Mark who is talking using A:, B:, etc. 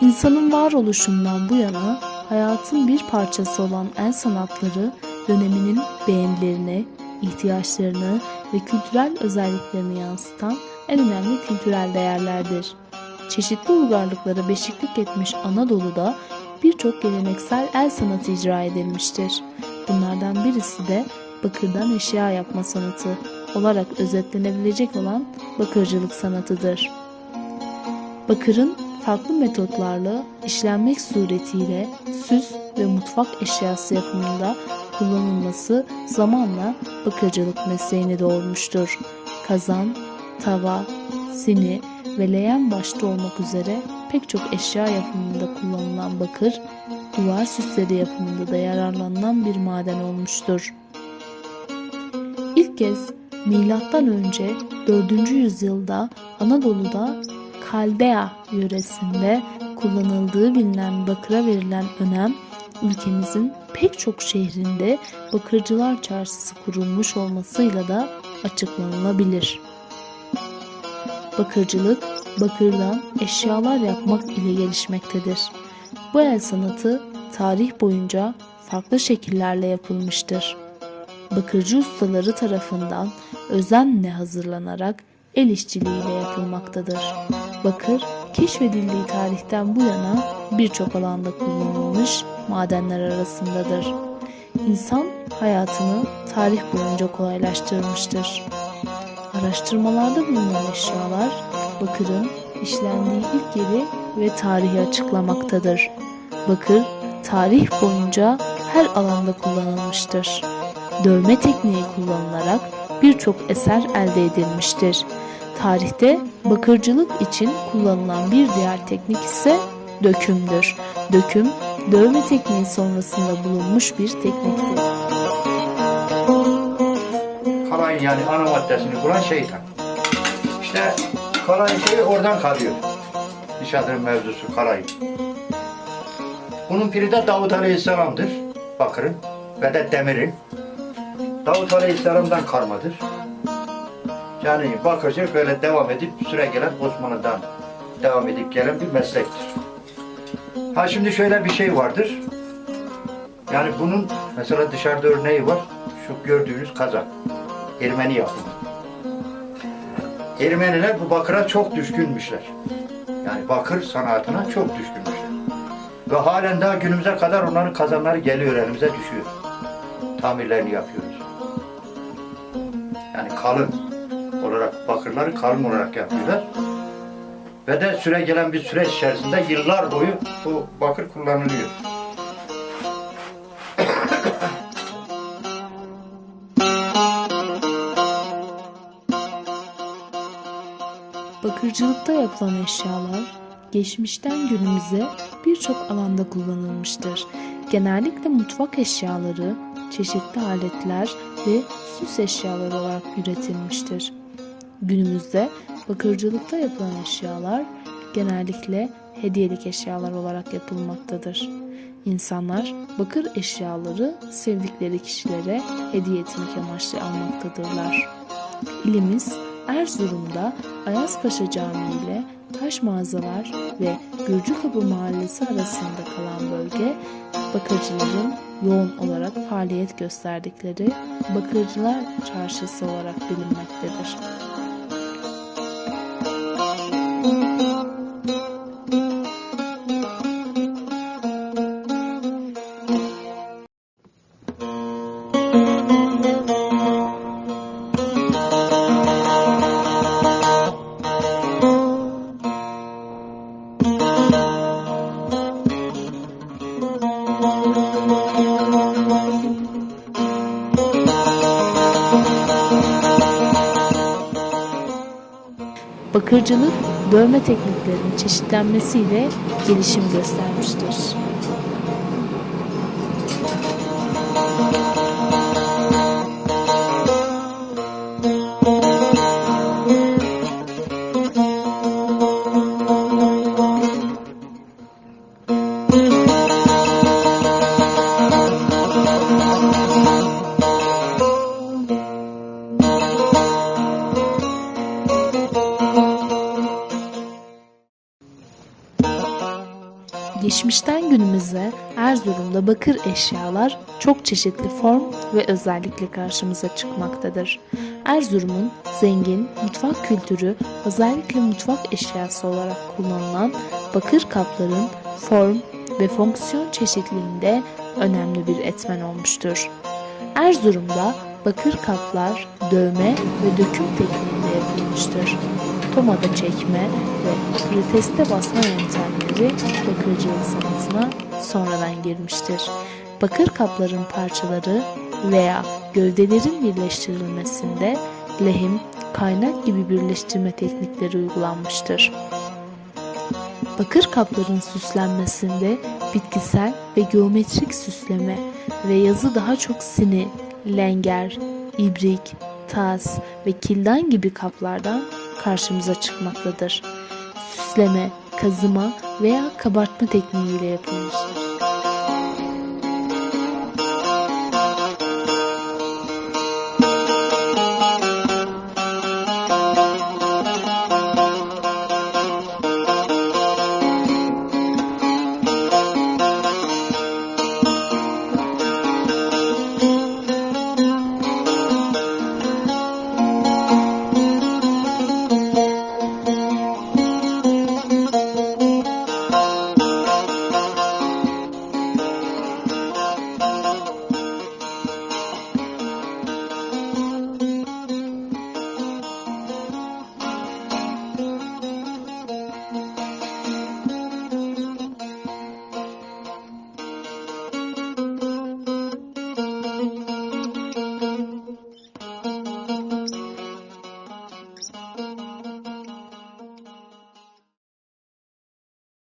A: İnsanın varoluşundan bu yana hayatın bir parçası olan el sanatları döneminin beğenilerini, ihtiyaçlarını ve kültürel özelliklerini yansıtan en önemli kültürel değerlerdir. Çeşitli uygarlıklara beşiklik etmiş Anadolu'da birçok geleneksel el sanatı icra edilmiştir. Bunlardan birisi de bakırdan eşya yapma sanatı olarak özetlenebilecek olan bakırcılık sanatıdır. Bakırın farklı metotlarla işlenmek suretiyle süs ve mutfak eşyası yapımında kullanılması zamanla bakırcılık mesleğini doğurmuştur. Kazan, tava, sini ve leğen başta olmak üzere pek çok eşya yapımında kullanılan bakır, duvar süsleri yapımında da yararlanılan bir maden olmuştur. İlk kez milattan önce 4. yüzyılda Anadolu'da Kaldea yöresinde kullanıldığı bilinen bakıra verilen önem ülkemizin pek çok şehrinde bakırcılar çarşısı kurulmuş olmasıyla da açıklanılabilir. Bakırcılık, bakırdan eşyalar yapmak ile gelişmektedir. Bu el sanatı tarih boyunca farklı şekillerle yapılmıştır. Bakırcı ustaları tarafından özenle hazırlanarak el işçiliğiyle yapılmaktadır. Bakır, keşfedildiği tarihten bu yana birçok alanda kullanılmış madenler arasındadır. İnsan hayatını tarih boyunca kolaylaştırmıştır. Araştırmalarda bulunan eşyalar bakırın işlendiği ilk yeri ve tarihi açıklamaktadır. Bakır tarih boyunca her alanda kullanılmıştır. Dövme tekniği kullanılarak birçok eser elde edilmiştir. Tarihte bakırcılık için kullanılan bir diğer teknik ise dökümdür. Döküm, dövme tekniği sonrasında bulunmuş bir tekniktir.
B: kalayın yani ana maddesini bulan şeytan. İşte kalayın şeyi oradan kalıyor. Nişadır'ın mevzusu kalayın. Bunun piri de Davut Aleyhisselam'dır. Bakırın ve de demirin. Davut Aleyhisselam'dan karmadır. Yani bakırcı böyle devam edip süre gelen Osmanlı'dan devam edip gelen bir meslektir. Ha şimdi şöyle bir şey vardır. Yani bunun mesela dışarıda örneği var. Şu gördüğünüz kazak. Ermeni yapımı. Ermeniler bu bakıra çok düşkünmüşler. Yani bakır sanatına çok düşkünmüşler. Ve halen daha günümüze kadar onların kazanları geliyor elimize düşüyor. Tamirlerini yapıyoruz. Yani kalın olarak bakırları kalın olarak yapıyorlar. Ve de süre gelen bir süreç içerisinde yıllar boyu bu bakır kullanılıyor.
A: Bakırcılıkta yapılan eşyalar geçmişten günümüze birçok alanda kullanılmıştır. Genellikle mutfak eşyaları, çeşitli aletler ve süs eşyaları olarak üretilmiştir. Günümüzde bakırcılıkta yapılan eşyalar genellikle hediyelik eşyalar olarak yapılmaktadır. İnsanlar bakır eşyaları sevdikleri kişilere hediye etmek amaçlı almaktadırlar. İlimiz Erzurum'da Ayazpaşa Camii ile Taş Mağazalar ve Gürcükapı Mahallesi arasında kalan bölge bakırcıların yoğun olarak faaliyet gösterdikleri Bakırcılar Çarşısı olarak bilinmektedir. Bakırcılık dövme tekniklerinin çeşitlenmesiyle gelişim göstermiştir. Geçmişten günümüze Erzurum'da bakır eşyalar çok çeşitli form ve özellikle karşımıza çıkmaktadır. Erzurum'un zengin mutfak kültürü özellikle mutfak eşyası olarak kullanılan bakır kapların form ve fonksiyon çeşitliliğinde önemli bir etmen olmuştur. Erzurum'da bakır kaplar dövme ve döküm tekniğinde yapılmıştır. Tomada çekme ve preteste basma yöntemleri bakırcılık sanatına sonradan girmiştir. Bakır kapların parçaları veya gövdelerin birleştirilmesinde lehim, kaynak gibi birleştirme teknikleri uygulanmıştır. Bakır kapların süslenmesinde bitkisel ve geometrik süsleme ve yazı daha çok sini, lenger, ibrik, tas ve kildan gibi kaplardan karşımıza çıkmaktadır. Süsleme, kazıma veya kabartma tekniğiyle yapılmıştır.